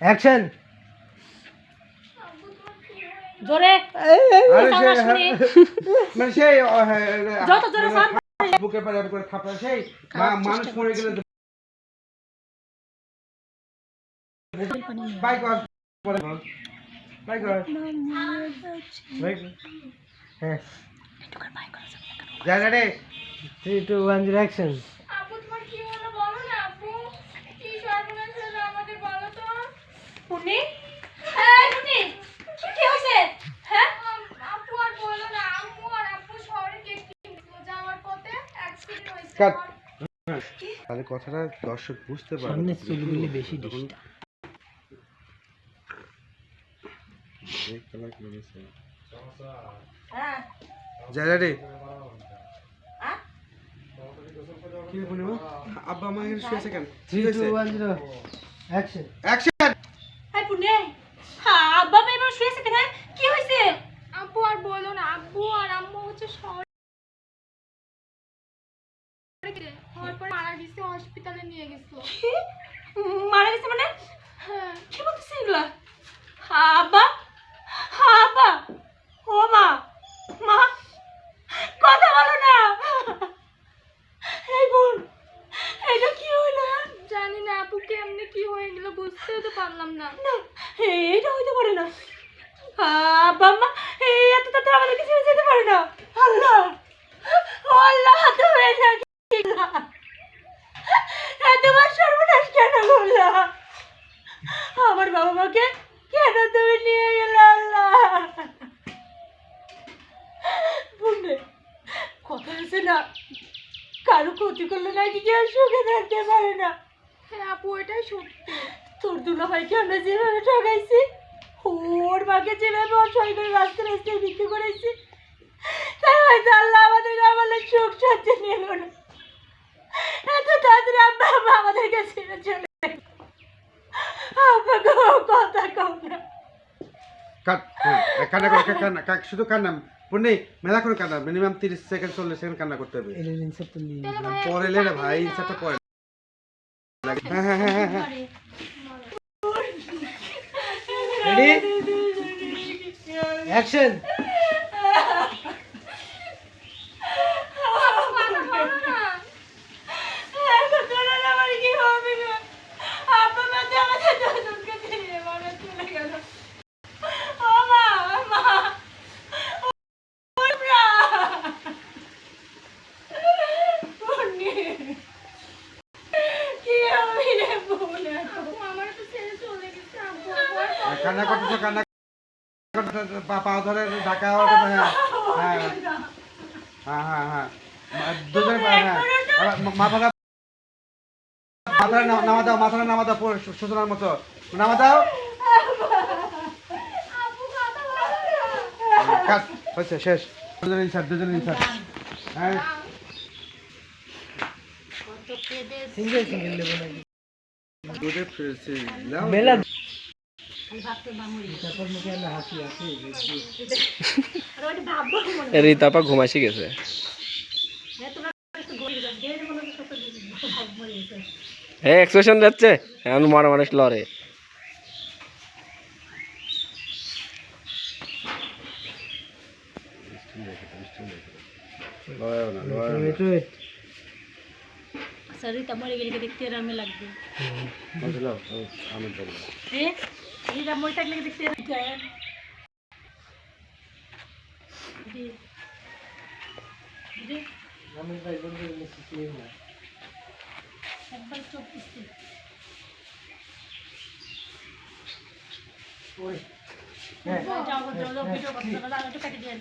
Action জোরে। আরে সে- মানে সেই হ্যাঁ, যত জোরে বুকে পারে করে থাপড়া সেই। মানুষ মরে গেলে তো- বাই কর। পরে বল। বাই কর। হ্যাঁ। যা রে। থ্রি টু ওয়ান অ্যাকশন আপু তোমার কি হলো বলো না আপু কি সর্বনাশ হলো আমাদের বলো তো পুনি এই পুনি কি হয়েছে হ্যাঁ আম- আপু আর বলো না আম্মু আর আপু শহরে কেক কিনতে যাওয়ার পথে অ্যাক্সিডেন্ট হয়েছে কাট। তাহলে কথাটা দর্শক বুঝতে পারবে। সামনে চুলগুলি বেশি হ্যাঁ। যা যা রে কি বলব? আব্বা এখানে শুয়েছে কেন? Three two one zero action action পুনি হ্যাঁ আব্বা মেয়ে এবার শুয়েছে কেন কি হয়েছে আপু আর বলো না আব্বু আর আম্মু হচ্ছে শহরে গেছে। হওয়ার পরে গেছে হসপিটালে নিয়ে গেছিল মারা গেছে মানে? হ্যাঁ। কি বলতেছে এগুলা? আব্বা আব্বা ও মা মা কথা বলো না। এই বোন এটা কি হইল জানি না আপু কেমনে কি হয়ে গেল বুঝতেও তো পারলাম না। এটা হইতে পারে না। আব্বা মা এই এত তাড়াতাড়ি আমাদেরকে ছেড়ে যেতে পারে না। আল্লাহ ও আল্লাহ তুমি এটা কি করলা? এতবার সর্বনাশ কেন করলা আমার বাবা মাকে কেন তুমি নিয়ে গেলে আল্লাহ? কথা আছে না? কারও ক্ষতি করলে নাকি কেউ সুখে থাকতে পারে না। হ্যাঁ আপু এটাই সত্যি। তোর দুলাভাইকে আমরা যেভাবে ঠকাইছি ওর মাকে যেভাবে অসহায় করে রাস্তা রাস্তায় বিক্রি করেছি তাই হয়তো আল্লাহ আমাদের আমাদের সুখ সহ্য নিল না এত তাড়াতাড়ি আব্বা আম্মা আমাদেরকে ছেড়ে চলে গেল। আব্বা গো কথা কম না কাট হ্যাঁ কান্না করে কান্না শুধু কান্না পুনে মেলা করে কান্না মিনিমাম তিরিশ সেকেন্ড চল্লিশ সেকেন্ড কান্না করতে হবে। পরে লে না ভাই ইনসারটা পরে। হ্যাঁ হ্যাঁ হ্যাঁ হ্যাঁ হ্যাঁ। রেডি অ্যাকশন কথা বলো না এখন তোর আর আমার কি হবে গো? আব্বা মা তো আমাদের দুজনকে ছেড়ে মারা চলে গেল। ও মা, মা, ও মা। পুন্নি, কি হবে রে বোন এখন? আপু আমার তো ছেড়ে চলে গেছে আপু আবার আর কান্না করতেছে কান্না করতেছে, পা- ধরে ঢাকা হ্যাঁ হ্যাঁ। হ্যাঁ হ্যাঁ হ্যাঁ। মা- দুজনে হ্যাঁ। মাথাটা নামা দাও মাথাটা নামা দাও পুরো সু- সুতরার মতো। নামা দাও। বলো হচ্ছে শেষ। দুজনে ইনসার দুজনে ইনসার হ্যাঁ। সিঙ্গেল সিঙ্গেল নেব নাকি মেলা রিতাপা ঘুমাইছি গেছে এ তোমরা একটু গড়িয়ে যাও। গেলে মনে হচ্ছে সত্য ভাব মরে গেছে। হে এক্সপ্রেশন যাচ্ছে এখন মারা মানুষ লড়ে দেখতে আরামে লাগবে আমি মই থাকলে দেখতে না একবার চোখ দিচ্ছি। ওই হ্যাঁ। যাও যাও যাও ভিডিও করতে একটু কেটে দিয়ে